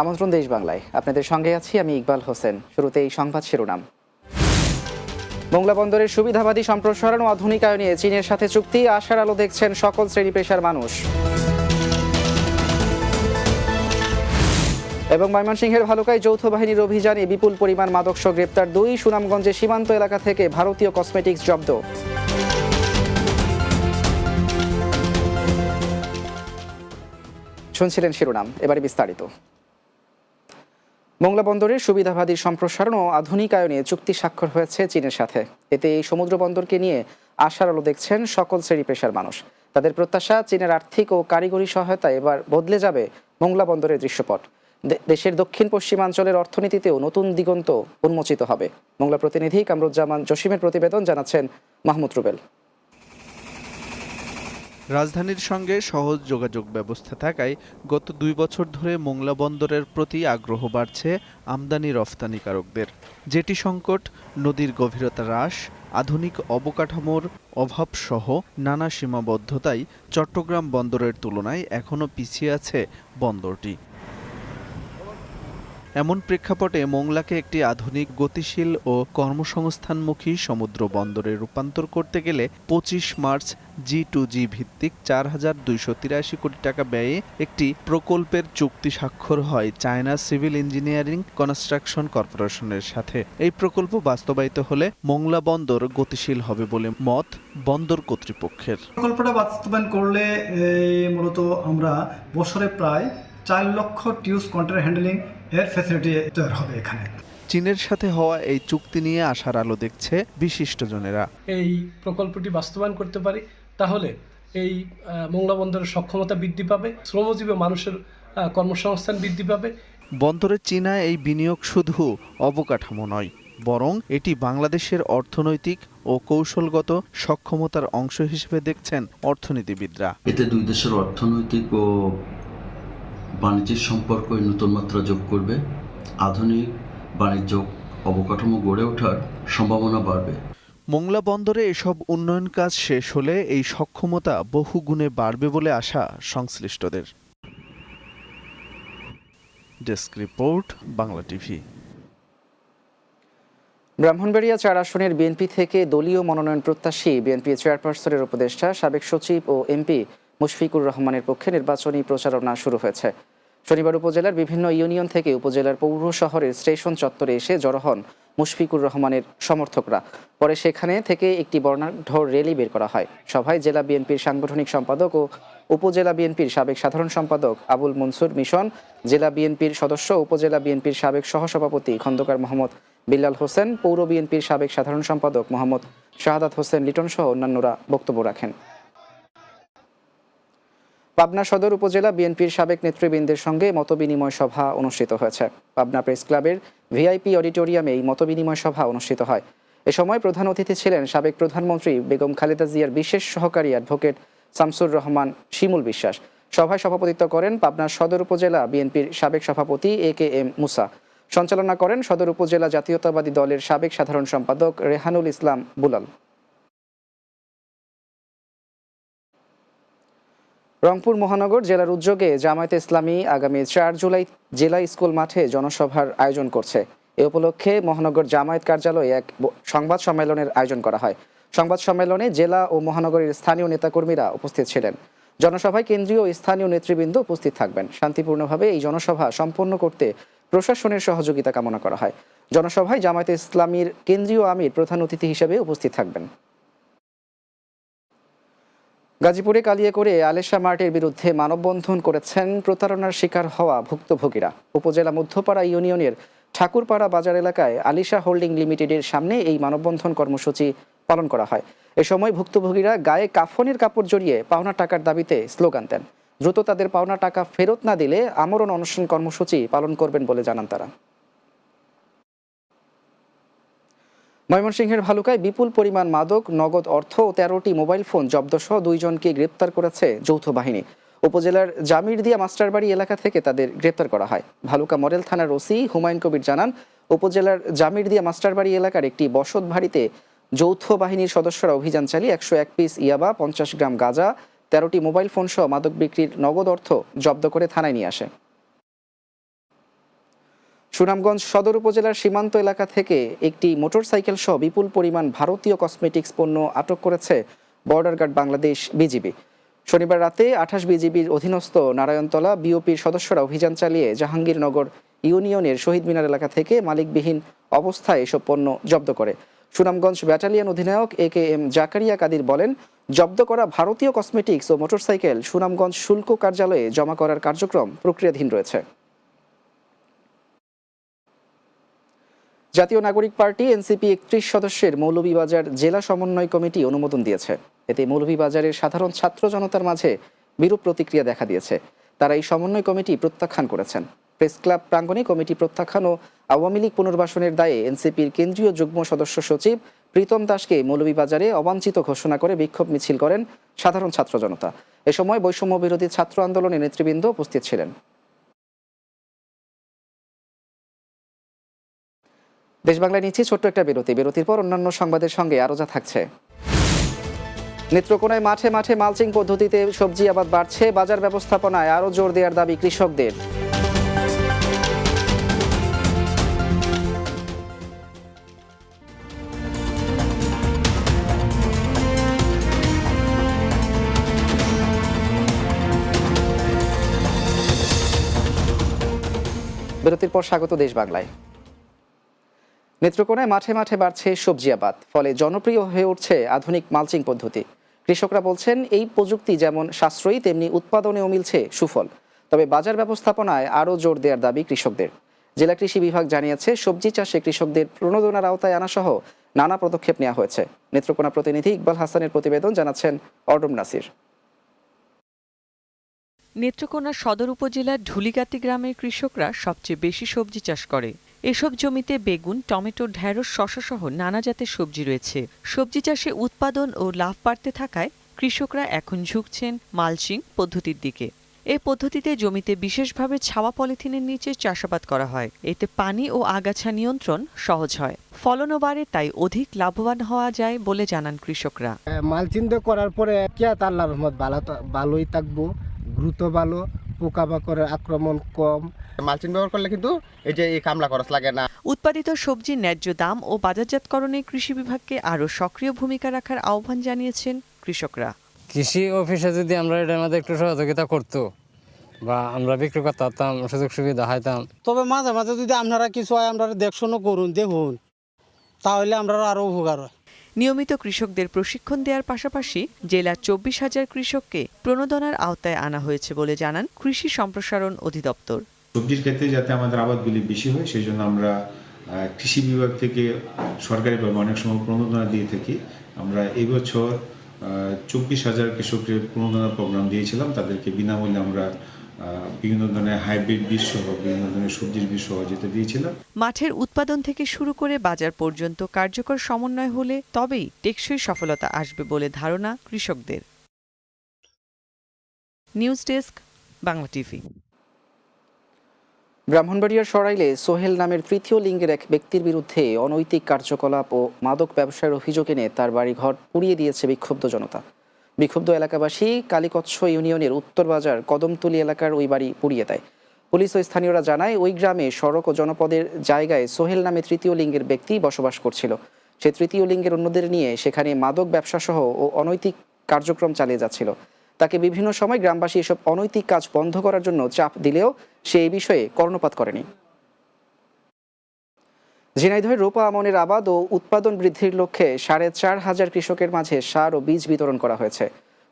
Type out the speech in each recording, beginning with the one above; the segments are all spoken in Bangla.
আমন্ত্রণ দেশ বাংলায়। আপনাদের সঙ্গে আছি আমি ইকবাল হোসেন। শুরুতে এই সংবাদ শিরোনাম। মোংলা বন্দরের সুবিধাবাদী সম্প্রসারণ ও আধুনিকায়নে চীনের সাথে চুক্তি, আশার আলো দেখছেন সকল শ্রেণি পেশার মানুষ। এবং ময়মনসিংহের ভালুকায় যৌথ বাহিনীর অভিযানে বিপুল পরিমাণ মাদকসহ গ্রেপ্তার দুই সুনামগঞ্জে সীমান্ত এলাকা থেকে ভারতীয় কসমেটিক্স জব্দ। শুনছিলেন শিরোনাম, এবারে বিস্তারিত। মোংলা বন্দরের সুবিধাবাদী সম্প্রসারণ ও আধুনিকায়নে চুক্তি স্বাক্ষর হয়েছে চীনের সাথে। এতে এই সমুদ্র বন্দরকে নিয়ে আশার আলো দেখছেন সকল শ্রেণি পেশার মানুষ। তাদের প্রত্যাশা চীনের আর্থিক ও কারিগরি সহায়তা এবার বদলে যাবে মোংলা বন্দরের দৃশ্যপট দেশের দক্ষিণ পশ্চিমাঞ্চলের অর্থনীতিতেও নতুন দিগন্ত উন্মোচিত হবে। মোংলা প্রতিনিধি কামরুজ্জামান জসিমের প্রতিবেদন জানাচ্ছেন মাহমুদ রুবেল। রাজধানীর সঙ্গে সহজ যোগাযোগ ব্যবস্থা থাকায় গত দুই বছর ধরে মোংলা বন্দরের প্রতি আগ্রহ বাড়ছে আমদানি রফতানিকারকদের। জেটি সংকট, নদীর গভীরতা হ্রাস, আধুনিক অবকাঠামোর অভাবসহ নানা সীমাবদ্ধতায় চট্টগ্রাম বন্দরের তুলনায় এখনও পিছিয়ে আছে বন্দরটি। এমন প্রেক্ষাপটে মোংলাকে একটি আধুনিক, গতিশীল ও কর্মসংস্থানমুখী সমুদ্র বন্দরে রূপান্তর করতে গেলে পঁচিশ মার্চ জি টু জি ভিত্তিক চার হাজার দুইশো তিরাশি কোটি টাকা ব্যয়ে একটি প্রকল্পের চুক্তি স্বাক্ষর হয় চায়না সিভিল ইঞ্জিনিয়ারিং কনস্ট্রাকশন কর্পোরেশনের সাথে। এই প্রকল্প বাস্তবায়িত হলে মোংলা বন্দর গতিশীল হবে বলে মত বন্দর কর্তৃপক্ষের। প্রকল্পটা বাস্তবায়ন করলে মূলত আমরা বছরে প্রায় চার লক্ষ টিউস কন্টেনার হ্যান্ডেলিং এর ফ্যাসিলিটি তৈরি হবে এখানে। চীনের সাথে হওয়া এই চুক্তি নিয়ে আশার আলো দেখছে বিশিষ্টজনেরা। এই প্রকল্পটি বাস্তবায়ন করতে পারি তাহলে এই মোংলা বন্দরের সক্ষমতা বৃদ্ধি পাবে শ্রমজীবী মানুষের কর্মসংস্থান বৃদ্ধি পাবে। বন্দরের চীনা এই বিনিয়োগ শুধু অবকাঠামো নয় বরং এটি বাংলাদেশের অর্থনৈতিক ও কৌশলগত সক্ষমতার অংশ হিসেবে দেখছেন অর্থনীতিবিদরা। এতে দুই দেশের অর্থনৈতিক ও বাণিজ্যিক সম্পর্ক নতুন মাত্রা যোগ করবে। আধুনিক বাণিজ্য অবকাঠামো গড়ে ওঠার সম্ভাবনা বাড়বে। মোংলা বন্দরে এসব উন্নয়ন কাজ শেষ হলে এই সক্ষমতা বহু গুণে বাড়বে বলে আশা সংশ্লিষ্টদের। Desk report Bangla TV. Brahmanbaria চার আসনের বিএনপি থেকে দলীয় মনোনয়ন প্রত্যাশী বিএনপি চেয়ারপারসনের উপদেষ্টা সাবেক সচিব ও এমপি মুশফিকুর রহমানের পক্ষে নির্বাচনী প্রচারণা শুরু হয়েছে। শনিবার উপজেলার বিভিন্ন ইউনিয়ন থেকে উপজেলার পৌর শহরের স্টেশন চত্বরে এসে জড়ো হন মুশফিকুর রহমানের সমর্থকরা। পরে সেখানে থেকে একটি বর্ণাঢ্য র্যালি বের করা হয়। সভায় জেলা বিএনপির সাংগঠনিক সম্পাদক ও উপজেলা বিএনপির সাবেক সাধারণ সম্পাদক আবুল মনসুর মিশন, জেলা বিএনপির সদস্য উপজেলা বিএনপির সাবেক সহসভাপতি খন্দকার মোহাম্মদ বিল্লাল হোসেন, পৌর বিএনপির সাবেক সাধারণ সম্পাদক মোহাম্মদ শাহাদাত হোসেন লিটন সহ অন্যান্যরা বক্তব্য রাখেন। পাবনা সদর উপজেলা বিএনপির সাবেক নেতৃবৃন্দের সঙ্গে মতবিনিময় সভা অনুষ্ঠিত হয়েছে। পাবনা প্রেস ক্লাবের ভিআইপি অডিটোরিয়ামে এই মতবিনিময় সভা অনুষ্ঠিত হয়। এ সময় প্রধান অতিথি ছিলেন সাবেক প্রধানমন্ত্রী বেগম খালেদা জিয়ার বিশেষ সহকারী অ্যাডভোকেট শামসুর রহমান শিমুল বিশ্বাস। সভায় সভাপতিত্ব করেন পাবনা সদর উপজেলা বিএনপির সাবেক সভাপতি এ কে এম মুসা। সঞ্চালনা করেন সদর উপজেলা জাতীয়তাবাদী দলের সাবেক সাধারণ সম্পাদক রেহানুল ইসলাম বুলাল। রংপুর মহানগর জেলার উদ্যোগে জামায়াতে ইসলামী আগামী চার জুলাই জেলা স্কুল মাঠে জনসভার আয়োজন করছে। এ উপলক্ষে মহানগর জামায়াত কার্যালয়ে এক সংবাদ সম্মেলনের আয়োজন করা হয়। সংবাদ সম্মেলনে জেলা ও মহানগরের স্থানীয় নেতাকর্মীরা উপস্থিত ছিলেন। জনসভায় কেন্দ্রীয় ও স্থানীয় নেতৃবৃন্দ উপস্থিত থাকবেন। শান্তিপূর্ণভাবে এই জনসভা সম্পন্ন করতে প্রশাসনের সহযোগিতা কামনা করা হয়। জনসভায় জামায়াতে ইসলামীর কেন্দ্রীয় আমির প্রধান অতিথি হিসেবে উপস্থিত থাকবেন। গাজীপুরে কালিয়ে করে আলেশা মার্টের বিরুদ্ধে মানববন্ধন করেছেন প্রতারণার শিকার হওয়া ভুক্তভোগীরা। উপজেলা মধ্যপাড়া ইউনিয়নের ঠাকুরপাড়া বাজার এলাকায় আলিশা হোল্ডিং লিমিটেডের সামনে এই মানববন্ধন কর্মসূচি পালন করা হয়। এ সময় ভুক্তভোগীরা গায়ে কাফনের কাপড় জড়িয়ে পাওনা টাকার দাবিতে স্লোগান দেন। দ্রুত তাদের পাওনা টাকা ফেরত না দিলে আমরণ অনশন কর্মসূচি পালন করবেন বলে জানান তারা। ময়মনসিংহের ভালুকায় বিপুল পরিমাণ মাদক, নগদ অর্থ ও তেরোটি মোবাইল ফোন জব্দসহ দুইজনকে গ্রেপ্তার করেছে যৌথ বাহিনী। উপজেলার জামিরদিয়া মাস্টারবাড়ি এলাকা থেকে তাদের গ্রেপ্তার করা হয়। ভালুকা মডেল থানার ওসি হুমায়ুন কবির জানান, উপজেলার জামিরদিয়া মাস্টারবাড়ি এলাকার একটি বসত বাড়িতে যৌথ বাহিনীর সদস্যরা অভিযান চালিয়ে একশো এক পিস ইয়াবা, পঞ্চাশ গ্রাম গাঁজা, তেরোটি মোবাইল ফোন সহ মাদক বিক্রির নগদ অর্থ জব্দ করে থানায় নিয়ে আসে। সুনামগঞ্জ সদর উপজেলার সীমান্ত এলাকা থেকে একটি মোটরসাইকেল সহ বিপুল পরিমাণ ভারতীয় কসমেটিক্স পণ্য আটক করেছে বর্ডার গার্ড বাংলাদেশ বিজিবি। শনিবার রাতে আঠাশ বিজিবির অধীনস্থ নারায়ণতলা বিওপির সদস্যরা অভিযান চালিয়ে জাহাঙ্গীরনগর ইউনিয়নের শহীদ মিনার এলাকা থেকে মালিকবিহীন অবস্থায় এসব পণ্য জব্দ করে। সুনামগঞ্জ ব্যাটালিয়ন অধিনায়ক A K M Zakaria Kadir বলেন, জব্দ করা ভারতীয় কসমেটিক্স ও মোটরসাইকেল সুনামগঞ্জ শুল্ক কার্যালয়ে জমা করার কার্যক্রম প্রক্রিয়াধীন রয়েছে। জাতীয় নাগরিক পার্টি এনসিপি একত্রিশ সদস্যের মৌলভীবাজার জেলা সমন্বয় কমিটি অনুমোদন দিয়েছে। এতে মৌলভীবাজারের সাধারণ ছাত্র জনতার মাঝে বিরূপ প্রতিক্রিয়া দেখা দিয়েছে। তারা এই সমন্বয় কমিটি প্রত্যাখ্যান করেছেন। প্রেস ক্লাব প্রাঙ্গণে কমিটি প্রত্যাখ্যান ও আওয়ামী লীগ পুনর্বাসনের দায়ে এনসিপির কেন্দ্রীয় যুগ্ম সদস্য সচিব প্রীতম দাসকে মৌলভীবাজারে অবাঞ্ছিত ঘোষণা করে বিক্ষোভ মিছিল করেন সাধারণ ছাত্র জনতা। এ সময় বৈষম্য বিরোধী ছাত্র আন্দোলনের নেতৃবৃন্দ উপস্থিত ছিলেন। দেশ বাংলায় নিচ্ছি ছোট্ট একটা বিরতি। বিরতির পর অন্যান্য সংবাদের সঙ্গে আরও যা থাকছে। নেত্রকোনায় মাঠে মাঠে মালচিং পদ্ধতিতে সবজি আবাদ বাড়ছে। বাজার ব্যবস্থাপনায় আরও জোর দেওয়ার দাবি কৃষকদের। বিরতির পর স্বাগত দেশ বাংলায় নেত্রকোনায় মাঠে মাঠে বাড়ছে সবজি আবাদ, ফলে জনপ্রিয় হয়ে উঠছে আধুনিক মালচিং পদ্ধতি। কৃষকরা বলছেন, এই প্রযুক্তি যেমন সাশ্রয়ী, তেমনি উৎপাদনেও মিলছে সুফল। তবে বাজার ব্যবস্থাপনায় আরও জোর দেওয়ার দাবি কৃষকদের। জেলা কৃষি বিভাগ জানিয়েছে, সবজি চাষে কৃষকদের প্রণোদনার আওতায় আনা সহ নানা পদক্ষেপ নেওয়া হয়েছে। নেত্রকোনা প্রতিনিধি ইকবাল হাসানের প্রতিবেদন জানাচ্ছেন অর্ডম নাসির। নেত্রকোনা সদর উপজেলার ঢুলিগাতি গ্রামের কৃষকরা সবচেয়ে বেশি সবজি চাষ করে। এসব জমিতে বেগুন, টমেটো, ঢেঁড়স, শশাসহ নানা জাতের সবজি রয়েছে। সবজি চাষে উৎপাদন ও লাভ বাড়তে থাকায় কৃষকরা এখন ঝুঁকছেন মালচিং পদ্ধতির দিকে। এ পদ্ধতিতে জমিতে বিশেষভাবে ছাওয়া পলিথিনের নিচে চাষাবাদ করা হয়। এতে পানি ও আগাছা নিয়ন্ত্রণ সহজ হয়। ফলনও বাড়ে, তাই অধিক লাভবান হওয়া যায় বলে জানান কৃষকরা। মালচিন্দ করার পরে কিয়া আল্লাহর রহমত ভালো ভালোই থাকব, দ্রুত ভালো, পোকামাকড়ের আক্রমণ কম মালচিং ব্যবহার করলে কিন্তু এই যে এই কামলা খরচ লাগে না। উৎপাদিত সবজির ন্যায্য দাম ও বাজারজাতকরণে কৃষি বিভাগকে আরও সক্রিয় ভূমিকা রাখার আহ্বান জানিয়েছেন কৃষকরা। কৃষি অফিসে যদি আমরা এটার মধ্যে একটু সহযোগিতা করতো বা আমরা বিক্রি করতে পারতাম সুযোগ সুবিধা হাইতাম তবে মাঝে মাঝে যদি আপনারা কিছু হয় আপনারা দেখশনও করুন দেখুন। তাহলে আমরা আরও উপকার হয়। নিয়মিত কৃষকদের প্রশিক্ষণ দেওয়ার পাশাপাশি জেলার চব্বিশ হাজার কৃষককে প্রণোদনার আওতায় আনা হয়েছে বলে জানান কৃষি সম্প্রসারণ অধিদপ্তর। সবজির ক্ষেত্রে যাতে আমাদের আবাদগুলি বেশি হয়, সেই জন্য আমরা কৃষি বিভাগ থেকে সরকারিভাবে অনেক সময় প্রণোদনা দিয়ে থাকি। আমরা এবছর চব্বিশ হাজার কৃষকের প্রণোদনা প্রোগ্রাম দিয়েছিলাম। তাদেরকে বিনামূল্যে আমরা বিভিন্ন ধরনের হাইব্রিড বীজ সহ, বিভিন্ন ধরনের সবজির বীজ সহ যেটা দিয়েছিলাম। মাঠের উৎপাদন থেকে শুরু করে বাজার পর্যন্ত কার্যকর সমন্বয় হলে তবেই টেকসই সফলতা আসবে বলে ধারণা কৃষকদের। News desk, Bangla TV. ব্রাহ্মণবাড়িয়ার সরাইলে সোহেল নামের তৃতীয় লিঙ্গের এক ব্যক্তির বিরুদ্ধে অনৈতিক কার্যকলাপ ও মাদক ব্যবসায়ের অভিযোগ এনে তার বাড়িঘর পুড়িয়ে দিয়েছে বিক্ষুব্ধ জনতা। বিক্ষুব্ধ এলাকাবাসী কালীকচ্ছ ইউনিয়নের উত্তর বাজার কদমতলী এলাকার ওই বাড়ি পুড়িয়ে দেয়। পুলিশ ও স্থানীয়রা জানায়, ওই গ্রামে সড়ক ও জনপদের জায়গায় সোহেল নামে তৃতীয় লিঙ্গের ব্যক্তি বসবাস করছিল। সে তৃতীয় লিঙ্গের অন্যদের নিয়ে সেখানে মাদক ব্যবসাসহ ও অনৈতিক কার্যক্রম চালিয়ে যাচ্ছিল। তাকে বিভিন্ন সময় গ্রামবাসী এসব অনৈতিক কাজ বন্ধ করার জন্য চাপ দিলেও সে এই বিষয়ে কর্ণপাত করেনি। ঝিনাইদহের রোপা আমনের আবাদ ও উৎপাদন বৃদ্ধির লক্ষ্যে সাড়ে চার হাজার কৃষকের মাঝে সার ও বীজ বিতরণ করা হয়েছে।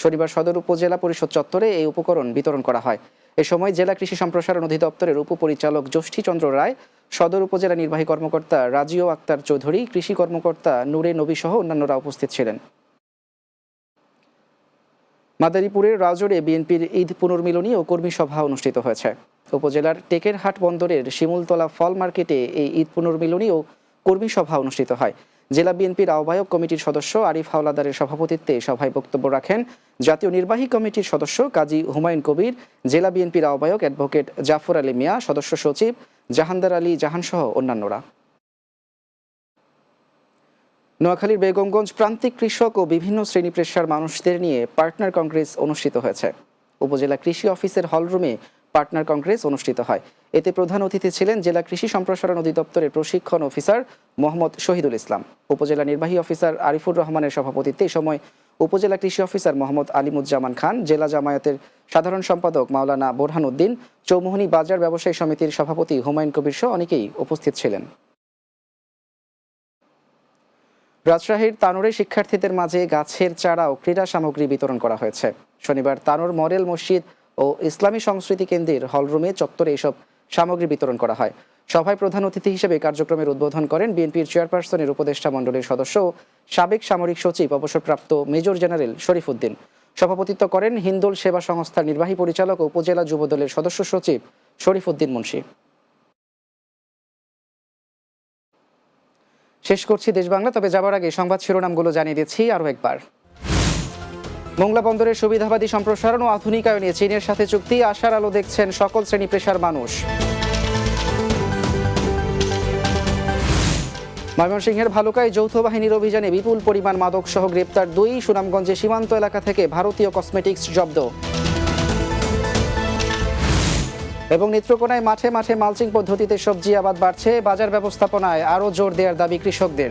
শনিবার সদর উপজেলা পরিষদ চত্বরে এই উপকরণ বিতরণ করা হয়। এ সময় জেলা কৃষি সম্প্রসারণ অধিদপ্তরের উপপরিচালক জ্যোষ্ঠীচন্দ্র রায়, সদর উপজেলা নির্বাহী কর্মকর্তা রাজিও আক্তার চৌধুরী, কৃষি কর্মকর্তা নূরে নবী সহ অন্যান্যরা উপস্থিত ছিলেন। মাদারীপুরের রাজোরে বিএনপির ঈদ পুনর্মিলনী ও কর্মী সভা অনুষ্ঠিত হয়েছে। উপজেলার টেকেরহাট বন্দরের শিমুলতলা ফল মার্কেটে এই ঈদ পুনর্মিলনী ও কর্মী সভা অনুষ্ঠিত হয়। জেলা বিএনপির আহ্বায়ক কমিটির সদস্য আরিফ হাওলাদারের সভাপতিত্বে সভায় বক্তব্য রাখেন জাতীয় নির্বাহী কমিটির সদস্য কাজী হুমায়ুন কবির, জেলা বিএনপির আহ্বায়ক অ্যাডভোকেট জাফর আলী মিয়া, সদস্য সচিব জাহানদার আলী জাহানসহ অন্যান্যরা। নোয়াখালীর বেগমগঞ্জ প্রান্তিক কৃষক ও বিভিন্ন শ্রেণি পেশার মানুষদের নিয়ে পার্টনার কংগ্রেস অনুষ্ঠিত হয়েছে। উপজেলা কৃষি অফিসের হলরুমে পার্টনার কংগ্রেস অনুষ্ঠিত হয়। এতে প্রধান অতিথি ছিলেন জেলা কৃষি সম্প্রসারণ অধিদপ্তরের প্রশিক্ষণ অফিসার মোহাম্মদ শহীদুল ইসলাম, উপজেলা নির্বাহী অফিসার আরিফুর রহমানের সভাপতিত্বে এই সময় উপজেলা কৃষি অফিসার মোহাম্মদ আলিমুজ্জামান খান, জেলা জামায়াতের সাধারণ সম্পাদক মাওলানা বোরহান উদ্দিন, চৌমোহনী বাজার ব্যবসায়ী সমিতির সভাপতি হুমায়ুন কবির সহ অনেকেই উপস্থিত ছিলেন। রাজশাহীর তানোরে শিক্ষার্থীদের মাঝে গাছের চারা ও ক্রীড়া সামগ্রী বিতরণ করা হয়েছে। শনিবার তানোর মডেল মসজিদ ও ইসলামী সংস্কৃতি কেন্দ্রের হলরুমে চত্বরে এসব সামগ্রী বিতরণ করা হয়। সভায় প্রধান অতিথি হিসেবে কার্যক্রমের উদ্বোধন করেন বিএনপির চেয়ারপারসনের উপদেষ্টা মণ্ডলীর সদস্য সাবেক সামরিক সচিব, অবসরপ্রাপ্ত মেজর জেনারেল শরীফ উদ্দিন সভাপতিত্ব করেন হিন্দোল সেবা সংস্থার নির্বাহী পরিচালক ও উপজেলা যুবদলের সদস্য সচিব শরীফ উদ্দিন মুন্সি। শেষ করছি দেশ বাংলা, তবে যাবার আগে সংবাদ শিরোনামগুলো জানিয়ে দিচ্ছি আরও একবার। মোংলা বন্দরের সুবিধাবাদী সম্প্রসারণ ও আধুনিকায়নে চীনের সাথে চুক্তি, আশার আলো দেখছেন সকল শ্রেণি পেশার মানুষ। ময়মনসিংহের ভালুকায় যৌথ বাহিনীর অভিযানে বিপুল পরিমাণ মাদক সহ গ্রেপ্তার দুই সুনামগঞ্জে সীমান্ত এলাকা থেকে ভারতীয় কসমেটিক্স জব্দ। এবং নেত্রকোনায় মাঠে মাঠে মালচিং পদ্ধতিতে সবজি আবাদ বাড়ছে, বাজার ব্যবস্থাপনায় আরও জোর দেওয়ার দাবি কৃষকদের।